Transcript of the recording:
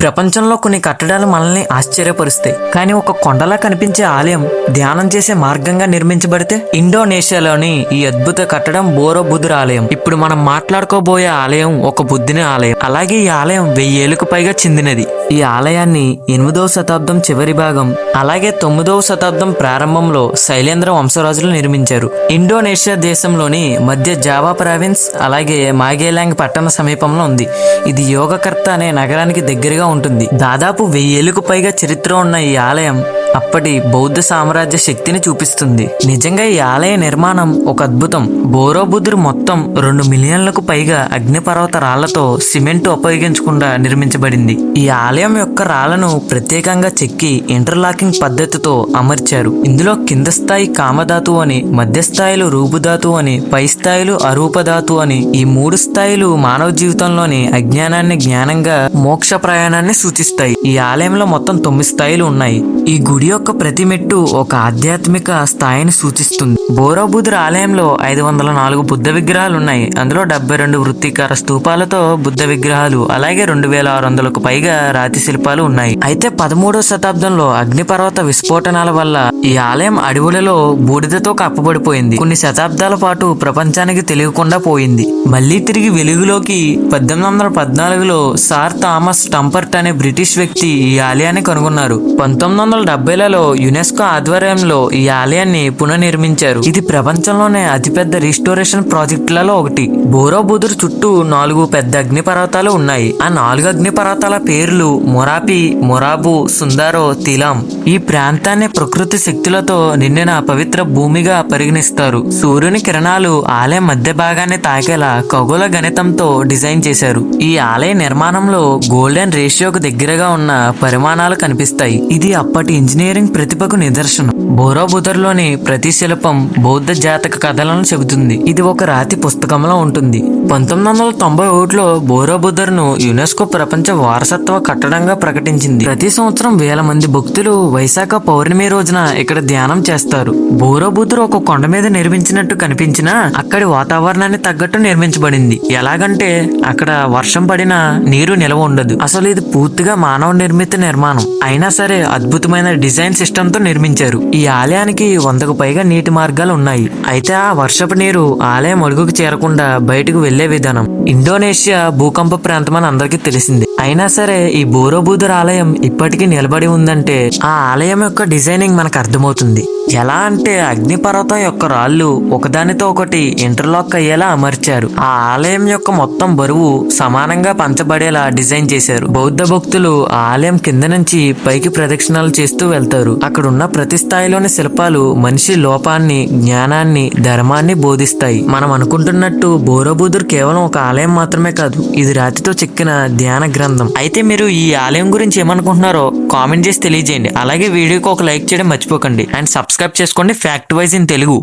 ప్రపంచంలో కొన్ని కట్టడాలు మనల్ని ఆశ్చర్యపరుస్తాయి. కానీ ఒక కొండలా కనిపించే ఆలయం ధ్యానం చేసే మార్గంగా నిర్మించబడితే ఇండోనేషియాలోని ఈ అద్భుత కట్టడం బోరోబుద్ధుర ఆలయం. ఇప్పుడు మనం మాట్లాడుకోబోయే ఆలయం ఒక బుద్ధుని ఆలయం. అలాగే ఈ ఆలయం వెయ్యేళ్ళకు పైగా చెందినది. ఈ ఆలయాన్ని ఎనిమిదవ శతాబ్దం చివరి భాగం అలాగే తొమ్మిదవ శతాబ్దం ప్రారంభంలో శైలేంద్ర వంశరాజులు నిర్మించారు. ఇండోనేషియా దేశంలోని మధ్య జావా ప్రావిన్స్ అలాగే మాగేలాంగ్ పట్టణ సమీపంలో ఉంది. ఇది యోగకర్త అనే నగరానికి దగ్గరగా ఉంటుంది. దాదాపు వెయ్యేళ్ళకు పైగా చరిత్ర ఉన్న ఈ ఆలయం అప్పటి బౌద్ధ సామ్రాజ్య శక్తిని చూపిస్తుంది. నిజంగా ఈ ఆలయ నిర్మాణం ఒక అద్భుతం. బోరోబుద్ధుడు మొత్తం రెండు మిలియన్లకు పైగా అగ్నిపర్వత రాళ్ళతో సిమెంట్ ఉపయోగించకుండా నిర్మించబడింది. ఈ ఆలయం యొక్క రాళ్ళను ప్రత్యేకంగా చెక్కి ఇంటర్లాకింగ్ పద్ధతితో అమర్చారు. ఇందులో కింద స్థాయి కామధాతు అని మధ్య స్థాయిలు రూపుధాతు అని పై స్థాయిలు అరూపధాతు అని ఈ మూడు స్థాయిలు మానవ జీవితంలోని అజ్ఞానాన్ని జ్ఞానంగా మోక్ష ప్రయాణాన్ని సూచిస్తాయి. ఈ ఆలయంలో మొత్తం తొమ్మిది స్థాయిలు ఉన్నాయి. ఈ గుడి యొక్క ప్రతి మెట్టు ఒక ఆధ్యాత్మిక స్థాయిని సూచిస్తుంది. బోరోబుద్ధుర ఆలయంలో ఐదు వందల నాలుగు బుద్ధ విగ్రహాలు ఉన్నాయి అందులో డెబ్బై రెండు వృత్తికార స్తూపాలతో బుద్ధ విగ్రహాలు అలాగే రెండు వేల ఆరు వందలకు పైగా రాతి శిల్పాలు ఉన్నాయి. అయితే పదమూడవ శతాబ్దంలో అగ్నిపర్వత విస్ఫోటనాల వల్ల ఈ ఆలయం అడవులలో బూడిదతో కప్పబడిపోయింది. కొన్ని శతాబ్దాల పాటు ప్రపంచానికి తెలియకుండా పోయింది. మళ్ళీ తిరిగి వెలుగులోకి పద్దెనిమిది వందల పద్నాలుగులో సార్ థామస్ టంపర్ట్ అనే బ్రిటిష్ వ్యక్తి ఈ ఆలయాన్ని కనుగొన్నారు. పంతొమ్మిది వందల డెబ్బైలలో యునెస్కో ఆధ్వర్యంలో ఈ ఆలయాన్ని పునర్నిర్మించారు. ఇది ప్రపంచంలోనే అతిపెద్ద రిస్టోరేషన్ ప్రాజెక్టులలో ఒకటి. బోరోబుదురు చుట్టూ నాలుగు పెద్ద అగ్నిపర్వతాలు ఉన్నాయి. ఆ నాలుగు అగ్నిపర్వతాల పేర్లు మొరాపి మొరాబు సుందారో తిలాం. ఈ ప్రాంతాన్ని ప్రకృతి శక్తులతో నిండిన పవిత్ర భూమిగా పరిగణిస్తారు. సూర్యుని కిరణాలు ఆలయం మధ్య భాగాన్ని తాకేలా ఖగోళ గణితంతో డిజైన్ చేశారు. ఈ ఆలయ నిర్మాణంలో గోల్డెన్ రేషియోకు దగ్గరగా ఉన్న పరిమాణాలు కనిపిస్తాయి. ఇది అప్పటి ఇంజనీరింగ్ ప్రతిభకు నిదర్శనం. బోరాబుదర్లోని ప్రతి శిల్పం బౌద్ధ జాతక కథలను చెబుతుంది. ఇది ఒక రాతి పుస్తకంలో ఉంటుంది. పంతొమ్మిది వందల తొంభై ఒకటిలో బోరాబుదర్ను యునెస్కో ప్రపంచ వారసత్వ కట్టడంగా ప్రకటించింది. ప్రతి సంవత్సరం వేల మంది భక్తులు వైశాఖ పౌర్ణమి రోజున ఇక్కడ ధ్యానం చేస్తారు. బోరాబుదర్ ఒక కొండ మీద నిర్మించినట్టు కనిపించినా అక్కడి వాతావరణాన్ని తగ్గట్టు నిర్మించబడింది. ఎలాగంటే అక్కడ వర్షం పడినా నీరు నిలవ ఉండదు. అసలు ఇది పూర్తిగా మానవ నిర్మిత నిర్మాణం. అయినా సరే అద్భుతమైన డిజైన్ సిస్టమ్తో నిర్మించారు. ఈ ఆలయానికి వందకు పైగా నీటి మార్గాలు ఉన్నాయి. అయితే ఆ వర్షపు నీరు ఆలయం అడుగుకు చేరకుండా బయటకు వెళ్ళే విధానం ఇండోనేషియా భూకంప ప్రాంతం అని అందరికీ తెలిసింది. అయినా సరే ఈ బోరోబూదర్ ఆలయం ఇప్పటికీ నిలబడి ఉందంటే ఆ ఆలయం యొక్క డిజైనింగ్ మనకు అర్థమవుతుంది. ఎలా అంటే అగ్నిపర్వతం యొక్క రాళ్ళు ఒకదానితో ఒకటి ఇంటర్లాక్ అయ్యేలా అమర్చారు. ఆ ఆలయం యొక్క మొత్తం బరువు సమానంగా పంచబడేలా డిజైన్ చేశారు. బౌద్ధ భక్తులు ఆ ఆలయం కింద నుంచి పైకి ప్రదక్షిణాలు చేస్తూ వెళ్తారు. అక్కడున్న ప్రతి స్థాయిలోని శిల్పాలు మనిషి లోపాన్ని జ్ఞానాన్ని ధర్మాన్ని బోధిస్తాయి. మనం అనుకుంటున్నట్టు బోరోబుదుర్ కేవలం ఒక ఆలయం మాత్రమే కాదు ఇది రాతితో చెక్కిన ధ్యాన గ్రంథం. అయితే మీరు ఈ ఆలయం గురించి ఏమనుకుంటున్నారో కామెంట్ చేసి తెలియజేయండి. అలాగే వీడియోకి ఒక లైక్ చేయడం మర్చిపోకండి. అండ్ సబ్స్క్రైబ్ చేసుకోండి ఫ్యాక్ట్ వైజ్ ఇన్ తెలుగు.